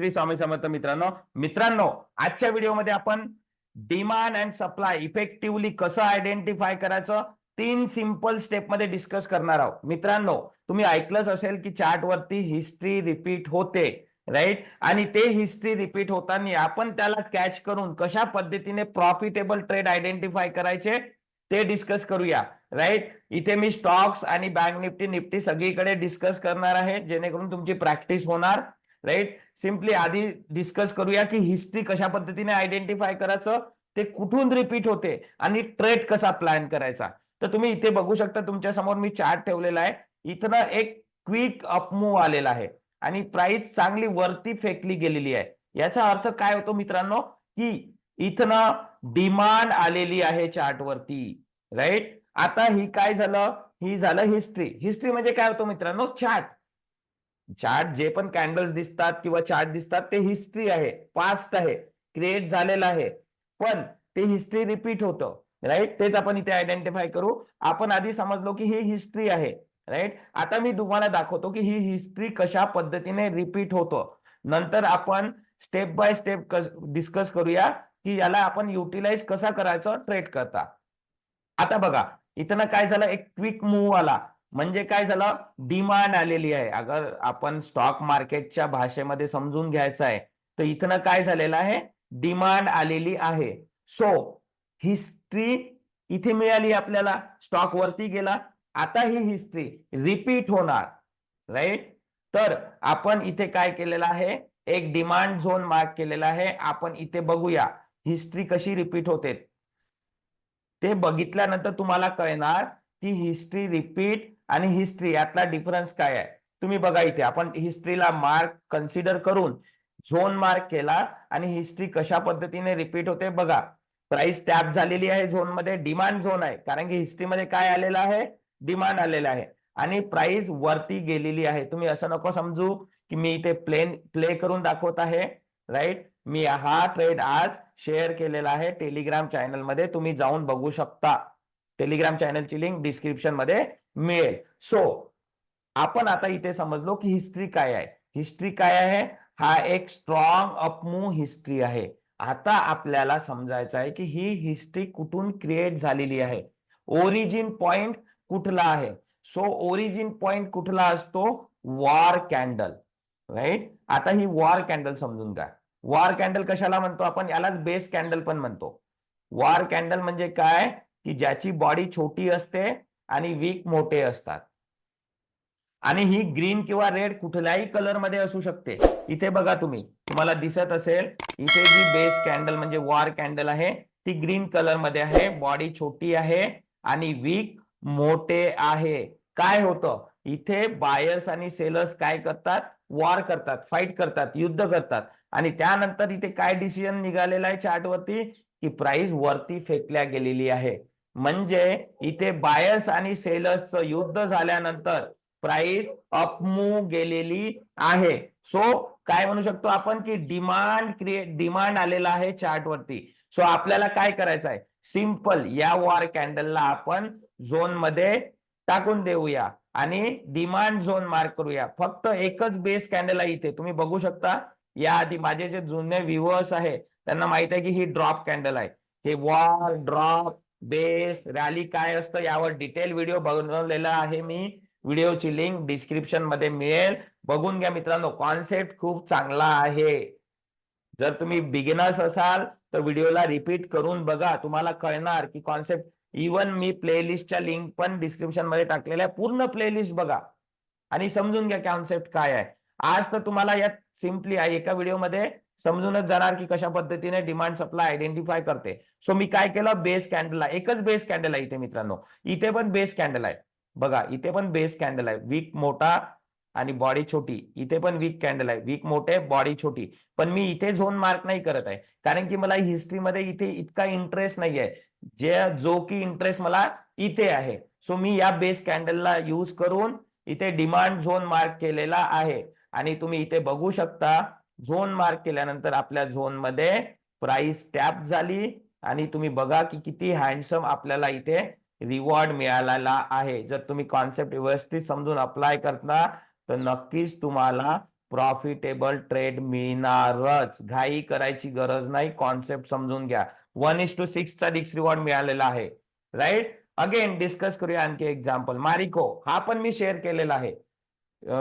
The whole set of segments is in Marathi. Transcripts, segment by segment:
श्री स्वामी समर्थ मित्रांनो मित्रांनो आजच्या व्हिडिओमध्ये आपण डिमांड अँड सप्लाय इफेक्टिव्हली कसं आयडेंटिफाय करायचं तीन सिंपल स्टेपमध्ये डिस्कस करणार आहोत. मित्रांनो तुम्ही ऐकलंच असेल की चार्ट वरती हिस्ट्री रिपीट होते राईट आणि ते हिस्ट्री रिपीट होताना आपण त्याला कॅच करून कशा पद्धतीने प्रॉफिटेबल ट्रेड आयडेंटिफाय करायचे ते डिस्कस करूया राईट इथे मी स्टॉक्स आणि बँक निफ्टी निफ्टी सगळीकडे डिस्कस करणार आहे जेणेकरून तुमची प्रॅक्टिस होणार. राईट सिम्पली आधी डिस्कस करूया की हिस्ट्री कशा पद्धतीने आयडेंटिफाय करायचं ते कुठून रिपीट होते आणि ट्रेड कसा प्लॅन करायचा. तर तुम्ही इथे बघू शकता तुमच्यासमोर मी चार्ट ठेवलेला आहे. इथं एक क्विक अपमूव्ह आलेला आहे. आणि प्राइस चांगली वरती फेकली गेलेली आहे. याचा अर्थ काय होतो मित्रांनो? की इथनं डिमांड आलेली आहे चार्ट वरती. राईट आता ही काय झालं? ही झालं हिस्ट्री हिस्ट्री म्हणजे काय होतं मित्रांनो? चार्ट चार्ट जे पण कॅन्डल्स दिसतात किंवा चार्ट दिसतात ते हिस्ट्री आहे पास्ट आहे क्रिएट झालेलं आहे. पण ते हिस्ट्री रिपीट होतं राईट तेच आपण इथे आयडेंटिफाय करू. आपण आधी समजलो की ही हिस्ट्री आहे राईट आता मी तुम्हाला दाखवतो की ही हिस्ट्री कशा पद्धतीने रिपीट होतो. नंतर आपण स्टेप बाय स्टेप डिस्कस करूया की याला आपण युटिलाइज कसा करायचं ट्रेड करता. आता बघा इथं काय झालं? एक क्विक मूव्ह आला. म्हणजे काय झालं? डिमांड आलेली आहे. अगर आपण स्टॉक मार्केटच्या भाषेमध्ये समजून घ्यायचं आहे तर इथनं काय झालेलं आहे? डिमांड आलेली आहे. सो हिस्ट्री इथे मिळाली आपल्याला. स्टॉक वरती गेला. आता ही हिस्ट्री रिपीट होणार. राईट तर आपण इथे काय केलेलं आहे? एक डिमांड झोन मार्क केलेला आहे. आपण इथे बघूया. हिस्ट्री कशी रिपीट होते? ते बघितल्यानंतर तुम्हाला कळणार की हिस्ट्री रिपीट आणि हिस्ट्री यातला डिफरन्स काय आहे? तुम्ही बघा इथे आपण हिस्ट्रीला मार्क कन्सिडर करून झोन मार्क केला आणि हिस्ट्री कशा पद्धतीने रिपीट होते बघा. प्राइस टॅप झालेली आहे झोनमध्ये डिमांड झोन आहे. कारण की हिस्ट्रीमध्ये काय आलेलं आहे? डिमांड आलेलं आहे. आणि प्राइस वरती गेलेली आहे. तुम्ही असं नको समजू की मी इथे प्लेन प्ले करून दाखवत आहे राईट मी हा ट्रेड आज शेअर केलेला आहे टेलिग्राम चॅनलमध्ये तुम्ही जाऊन बघू शकता. टेलिग्राम चॅनलची लिंक डिस्क्रिप्शनमध्ये मिळेल. सो आपण आता इथे समजलो की हिस्ट्री काय आहे. हिस्ट्री काय आहे? हा एक स्ट्रॉंग अपमू हिस्ट्री आहे. आता आपल्याला समजायचं आहे की ही हिस्ट्री कुठून क्रिएट झालेली आहे? ओरिजिन पॉइंट कुठला आहे? सो ओरिजिन पॉइंट कुठला असतो? वॉर कॅन्डल राईट आता ही वॉर कॅन्डल समजून घ्या. वॉर कॅन्डल कशाला म्हणतो आपण? यालाच बेस कॅन्डल पण म्हणतो. वॉर कॅन्डल म्हणजे काय? की ज्याची बॉडी छोटी असते आणि वीक मोठे असतात. आणि ही ग्रीन किंवा रेड कुठल्याही कलरमध्ये असू शकते. इथे बघा तुम्ही तुम्हाला दिसत असेल इथे जी बेस कॅन्डल म्हणजे वॉर कॅन्डल आहे ती ग्रीन कलरमध्ये आहे बॉडी छोटी आहे आणि वीक मोठे आहे. काय होतं? इथे बायर्स आणि सेलर्स काय करतात? वॉर करतात फाईट करतात युद्ध करतात. आणि त्यानंतर इथे काय डिसिजन निघालेला आहे चार्टवरती की प्राइस वरती फेकल्या गेलेली आहे. म्हणजे इथे बायर्स आणि सेलर्सचं युद्ध झाल्यानंतर प्राइस अपमू गेलेली आहे. सो काय म्हणू शकतो आपण की डिमांड क्रिएट डिमांड आलेला आहे चार्ट वरती. सो आपल्याला काय करायचं आहे? सिंपल या वॉर कॅन्डलला आपण झोनमध्ये टाकून देऊया. आणि डिमांड झोन मार्क करूया. फक्त एकच बेस कॅन्डल आहे इथे. तुम्ही बघू शकता याआधी माझे जे जुने व्ह्युअर्स आहे त्यांना माहीत आहे की ही ड्रॉप कॅन्डल आहे. हे वॉल ड्रॉप बेस रॅली काय असतं यावर डिटेल व्हिडिओ बनवलेला आहे मी. व्हिडिओची लिंक डिस्क्रिप्शनमध्ये मिळेल. बघून घ्या मित्रांनो कॉन्सेप्ट खूप चांगला आहे. जर तुम्ही बिगिनर्स असाल तर व्हिडिओला रिपीट करून बघा. तुम्हाला कळणार की कॉन्सेप्ट इवन मी प्लेलिस्टच्या लिंक पण डिस्क्रिप्शनमध्ये टाकलेल्या आहे. पूर्ण प्लेलिस्ट बघा. आणि समजून घ्या कॉन्सेप्ट काय आहे. आज तर तुम्हाला यात सिम्पली एका व्हिडिओमध्ये समजूनच जाणार की कशा पद्धतीने डिमांड सप्लाय आयडेंटिफाय करते. सो मी काय केलं? बेस कॅन्डल आहे एकच बेस कॅन्डल आहे इथे मित्रांनो. इथे पण बेस कॅन्डल आहे. बघा इथे पण बेस कॅन्डल आहे. वीक मोठा आणि बॉडी छोटी. इथे पण वीक कॅन्डल आहे. वीक मोठे बॉडी छोटी. पण मी इथे झोन मार्क नाही करत आहे. कारण की मला हिस्ट्रीमध्ये इथे इतका इंटरेस्ट नाही आहे जे जो की इंटरेस्ट मला इथे आहे. सो मी या बेस कॅन्डलला यूज करून इथे डिमांड झोन मार्क केलेला आहे. आणि तुम्ही इथे बघू शकता झोन मार्क केल्यानंतर आपल्या झोनमध्ये प्राइस टॅप झाली. आणि तुम्ही बघा की किती हँडसम आपल्याला इथे रिवॉर्ड मिळालेला आहे. जर तुम्ही कॉन्सेप्ट व्यवस्थित समजून अप्लाय करता तर नक्कीच तुम्हाला प्रॉफिटेबल ट्रेड मिळणारच. घाई करायची गरज नाही. कॉन्सेप्ट समजून घ्या. वन इज टू सिक्सचा रिक्स रिवॉर्ड मिळालेला आहे. राईट अगेन डिस्कस करूया आणखी एक्झाम्पल मारिको हा पण मी शेअर केलेला आहे.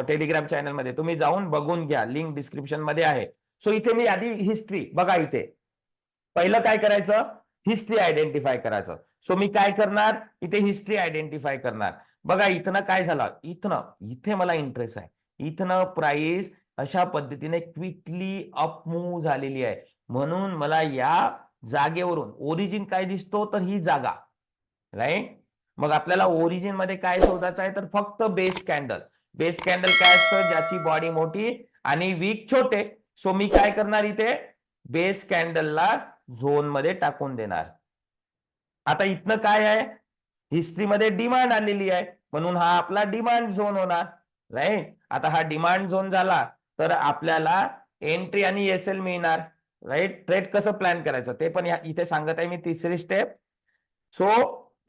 टेलिग्राम चॅनलमध्ये तुम्ही जाऊन बघून घ्या. लिंक डिस्क्रिप्शनमध्ये आहे. सो इथे मी आधी हिस्ट्री बघा इथे. पहिलं काय करायचं? हिस्ट्री आयडेंटिफाय करायचं. सो मी काय करणार? इथे हिस्ट्री आयडेंटिफाय करणार. बघा इथनं काय झालं? इथनं इथे मला इंटरेस्ट आहे. इथनं प्राइस अशा पद्धतीने क्विकली अप मूव्ह झालेली आहे. म्हणून मला या जागेवरून ओरिजिन काय दिसतो? तर ही जागा. राईट मग आपल्याला ओरिजिनमध्ये काय शोधायचं आहे? तर फक्त बेस कॅन्डल बेस कॅन्डल काय असतं? ज्याची बॉडी मोठी आणि वीक छोटे. सो मी काय करणार इथे? बेस कॅन्डलला झोनमध्ये टाकून देणार. आता इथनं काय आहे? हिस्ट्रीमध्ये डिमांड आलेली आहे. म्हणून हा आपला डिमांड झोन होणार. राईट? आता हा डिमांड झोन झाला तर आपल्याला एंट्री आणि एस एल मिळणार. राईट? ट्रेड कसं प्लॅन करायचं? ते पण इथे सांगत आहे मी तिसरी स्टेप. सो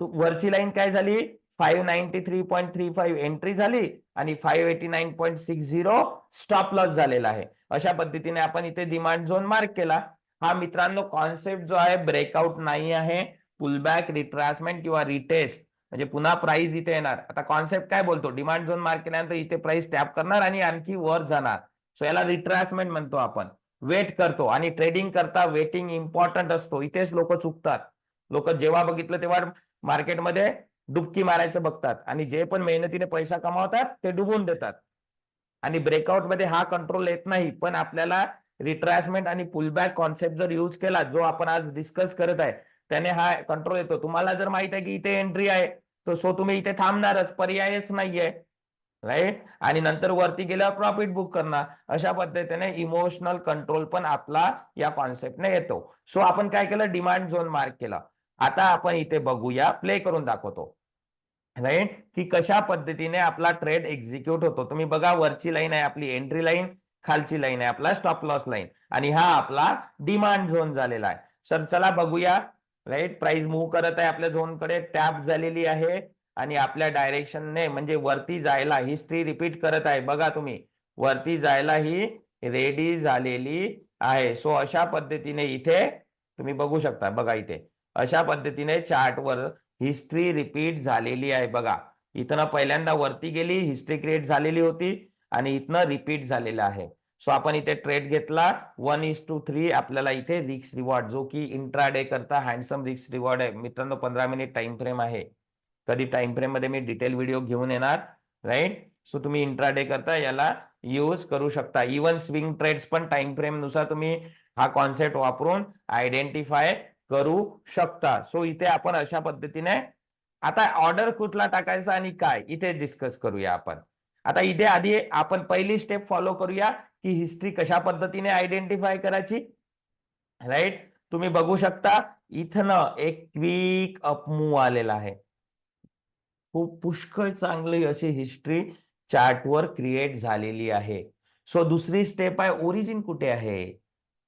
वरची लाईन काय झाली? Five ninety three point three five entry झाली आणि five eighty nine point six zero stop loss झालेला आहे. अशा पद्धतीने आपण इथे डिमांड झोन मार्क केला. हा मित्रांनो कॉन्सेप्ट जो आहे ब्रेकआउट नाही आहे. पुलबॅक रिट्रॅसमेंट किंवा रिटेस्ट म्हणजे पुन्हा प्राइस इथे येणार. आता कॉन्सेप्ट काय बोलतो? डिमांड झोन मार्क केल्यानंतर इथे प्राइस टॅप करणार आणि आणखी वर जाणार. सो याला रिट्रॅसमेंट म्हणतो आपण. वेट करतो आणि ट्रेडिंग करता वेटिंग इम्पॉर्टंट असतो. इथेच लोक चुकतात. लोक जेव्हा बघितलं तेव्हा मार्केटमध्ये डुबकी मारायचं बघतात आणि जे पण मेहनतीने पैसा कमावतात ते डुबून देतात. आणि ब्रेकआउटमध्ये हा कंट्रोल येत नाही पण आपल्याला रिट्रॅसमेंट आणि पुलबॅक कॉन्सेप्ट जर यूज केला जो आपण आज डिस्कस करत आहे त्याने हा कंट्रोल येतो. तुम्हाला जर माहीत आहे की इथे एंट्री आहे तर सो तुम्ही इथे थांबणारच पर्यायच नाहीये. राईट आणि नंतर वरती गेल्यावर प्रॉफिट बुक करणार. अशा पद्धतीने इमोशनल कंट्रोल पण आपला या कॉन्सेप्टने येतो. सो आपण काय केलं? डिमांड झोन मार्क केला. आता आपण इथे बघूया प्ले करून दाखवतो. राईट की कशा पद्धतीने आपला ट्रेड एक्झिक्यूट होतो. तुम्ही बघा वरची लाईन आहे आपली एंट्री लाईन खालची लाईन आहे आपला स्टॉप लॉस लाईन. आणि हा आपला डिमांड झोन झालेला आहे. सर चला बघूया. राईट प्राइस मूव्ह करत आहे आपल्या झोनकडे टॅप झालेली आहे. आणि आपल्या डायरेक्शनने म्हणजे वरती जायला हिस्ट्री रिपीट करत आहे. बघा तुम्ही. वरती जायला ही रेडी झालेली आहे. सो अशा पद्धतीने इथे तुम्ही बघू शकता. बघा इथे. अशा पद्धतीने चार्टवर हिस्ट्री रिपीट झालेली आहे बघा. इथनं पहिल्यांदा वरती गेली हिस्ट्री क्रिएट झालेली होती आणि इथनं रिपीट झालेलं आहे. सो आपण इथे ट्रेड घेतला. वन इज टू थ्री आपल्याला इथे रिक्स रिवॉर्ड जो की इंट्राडे करता हँडसम रिक्स रिवॉर्ड आहे. मित्रांनो पंधरा मिनिट टाइम फ्रेम आहे. कधी टाइम फ्रेममध्ये मी डिटेल व्हिडिओ घेऊन येणार राईट सो तुम्ही इंट्राडे करता याला यूज करू शकता. इवन स्विंग ट्रेड्स पण टाइम फ्रेमनुसार तुम्ही हा कॉन्सेप्ट वापरून आयडेंटिफाय करू शकता. सो इथे आपण अशा पद्धतीने आता ऑर्डर कुठला टाकायचा आणि काय इथे डिस्कस करूया आपण. आता इथे आधी आपण पहिली स्टेप फॉलो करूया की हिस्ट्री कशा पद्धतीने आयडेंटिफाय करायची. राईट तुम्ही बघू शकता इथनं एक क्विक अपमूव आलेला आहे. खूप पुष्कळ चांगली अशी हिस्ट्री चार्टवर क्रिएट झालेली आहे. सो दुसरी स्टेप आहे ओरिजिन कुठे आहे?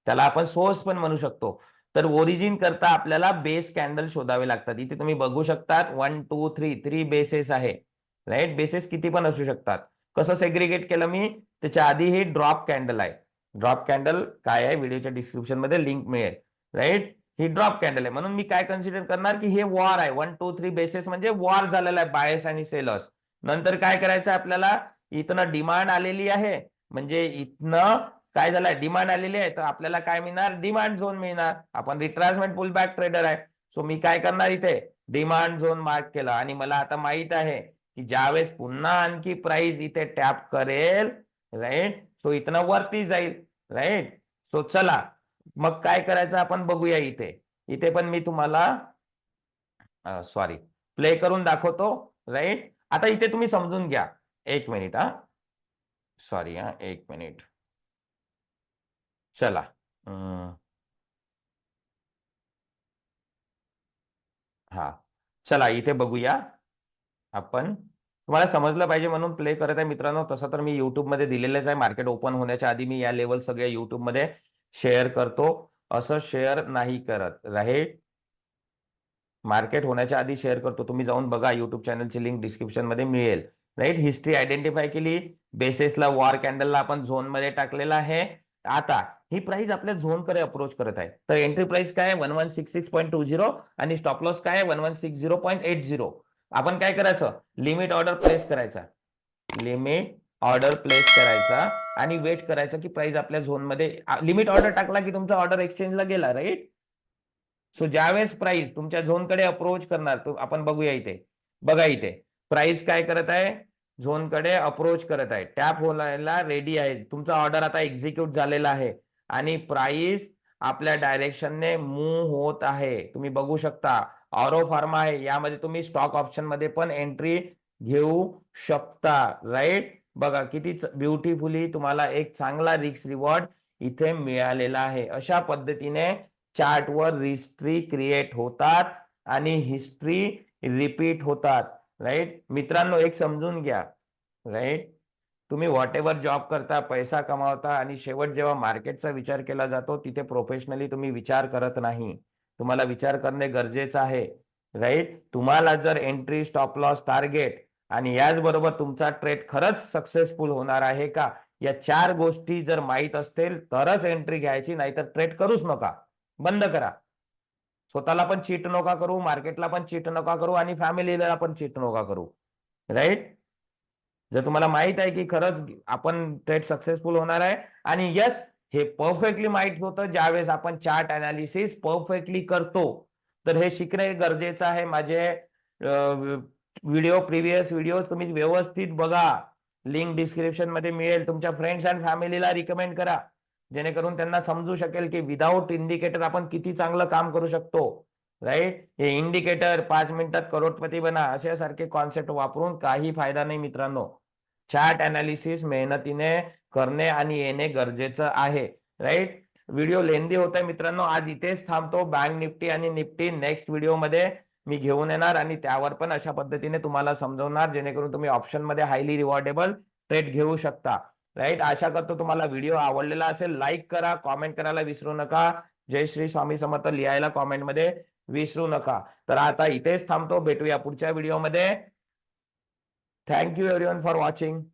त्याला आपण सोर्स पण म्हणू शकतो. तर ओरिजिन करता आपल्याला बेस कॅन्डल शोधावे लागतात. इथे तुम्ही बघू शकतात one two three three bases आहे. राईट बेसेस किती पण असू शकतात. कसं सेग्रिगेट केलं मी? त्याच्या आधी हे ड्रॉप कॅन्डल आहे. ड्रॉप कॅन्डल काय आहे? व्हिडिओच्या डिस्क्रिप्शनमध्ये लिंक मिळेल. राईट ही ड्रॉप कॅन्डल आहे. म्हणून मी काय कन्सिडर करणार की हे वॉर आहे. वन टू थ्री बेसेस म्हणजे वॉर झालेला आहे बायस आणि सेलर्स नंतर काय करायचं आपल्याला? इथनं डिमांड आलेली आहे. म्हणजे इथनं काय झालंय? डिमांड आलेली आहे. तर आपल्याला काय मिळणार? डिमांड झोन मिळणार. आपण रिट्रासमेंट पुलबॅक ट्रेडर आहे. सो मी काय करणार इथे? डिमांड झोन मार्क केला. आणि मला आता माहीत आहे की ज्यावेळेस पुन्हा आणखी प्राइस इथे टॅप करेल राईट सो इथनं वरती जाईल राईट सो चला. मग काय करायचं आपण बघूया इथे. इथे पण मी तुम्हाला सॉरी प्ले करून दाखवतो राईट आता इथे तुम्ही समजून घ्या. एक मिनिट हा. सॉरी हा. एक मिनिट चला. हा. चला इथे बघूया आपण. तुम्हाला समजलं पाहिजे म्हणून प्ले करत आहे मित्रांनो. तसं तर मी युट्यूबमध्ये मध्ये दिलेलंच आहे. मार्केट ओपन होण्याच्या आधी मी या लेवल सगळ्या युट्यूबमध्ये मध्ये शेअर करतो. असं शेअर नाही करत. राईट मार्केट होण्याच्या आधी शेअर करतो. तुम्ही जाऊन बघा. युट्यूब चॅनलची लिंक डिस्क्रिप्शनमध्ये मिळेल. राईट हिस्ट्री आयडेंटिफाय केली. बेसिसला वॉर कॅन्डलला आपण झोनमध्ये टाकलेला आहे. आता ही प्राइस आपल्या झोनकडे अप्रोच करत आहे. तर एंट्री प्राइस काय one one six six point two zero आणि स्टॉप लॉस काय one one six zero point eight zero आपण काय करायचं? लिमिट ऑर्डर प्लेस करायचा. लिमिट ऑर्डर प्लेस करायचा आणि वेट करायचा की प्राइस आपल्या झोनमध्ये लिमिट ऑर्डर टाकला की तुमचा ऑर्डर एक्सचेंजला गेला राईट सो ज्यावेळेस प्राइस तुमच्या झोनकडे अप्रोच करणार तो आपण बघूया इथे. बघा इथे. प्राइस काय करत आहे? झोनकडे अप्रोच करत आहे. टॅप होण्याला रेडी आहे. तुमचा ऑर्डर आता एक्झिक्यूट झालेला आहे. आणि प्राइस आपल्या डायरेक्शनने मूव होत आहे. तुम्ही बघू शकता ऑरो फार्मा आहे यामध्ये तुम्ही स्टॉक ऑप्शनमध्ये पण एंट्री घेऊ शकता राईट बघा किती ब्युटिफुली तुम्हाला एक चांगला रिक्स रिवॉर्ड इथे मिळालेला आहे. अशा पद्धतीने चार्टवर हिस्ट्री क्रिएट होतात आणि हिस्ट्री रिपीट होतात राईट मित्रांनो एक समजून घ्या राईट तुम्ही व्हॉट एव्हर जॉब करता पैसा कमावता आणि शेवट जेव्हा मार्केटचा विचार केला जातो तिथे प्रोफेशनली तुम्ही विचार करत नाही. तुम्हाला विचार करणे गरजेचं आहे. राईट तुम्हाला जर एंट्री स्टॉप लॉस टार्गेट आणि याचबरोबर तुमचा ट्रेड खरंच सक्सेसफुल होणार आहे का? या चार गोष्टी जर माहीत असतील तरच एंट्री घ्यायची नाहीतर ट्रेड करूच नका. बंद करा. स्वतःला पण चीट नका करू मार्केटला पण चीट नका करू आणि फॅमिलीला पण चीट नका करू. राईट जर तुम्हाला माहीत आहे की खरंच आपण ट्रेड सक्सेसफुल होणार आहे आणि यस हे परफेक्टली माहीत होतं ज्यावेळेस आपण चार्ट अनालिसिस परफेक्टली करतो. तर हे शिकणे गरजेचं आहे. माझे व्हिडिओ प्रिव्हियस व्हिडिओ तुम्ही व्यवस्थित बघा. लिंक डिस्क्रिप्शनमध्ये मिळेल. तुमच्या फ्रेंड्स अँड फॅमिलीला रिकमेंड करा. जेणेकरून त्यांना समजू शकेल की विदाऊट इंडिकेटर आपण किती चांगलं काम करू शकतो. राईट हे इंडिकेटर पाच मिनिटात करोडपती बना. अशासारखे कॉन्सेप्ट वापरून काही फायदा नाही मित्रांनो. चार्ट अनालिसिस मेहनतीने करणे आणि येणे गरजेचं आहे राईट व्हिडिओ लेंदी होत आहे मित्रांनो आज इथेच थांबतो. बँक निफ्टी आणि निफ्टी नेक्स्ट व्हिडिओमध्ये मी घेऊन येणार आणि त्यावर पण अशा पद्धतीने तुम्हाला समजवणार जेणेकरून तुम्ही ऑप्शनमध्ये हायली रिवॉर्डेबल ट्रेड घेऊ शकता राईट आशा करतो तुम्हाला व्हिडिओ आवडलेला असेल लाईक करा कॉमेंट करायला विसरू नका. जय श्री स्वामी समर्थ लिहायला कॉमेंटमध्ये विसरू नका. तर आता इथेच थांबतो. भेटूया पुढच्या व्हिडिओमध्ये Thank you everyone for watching.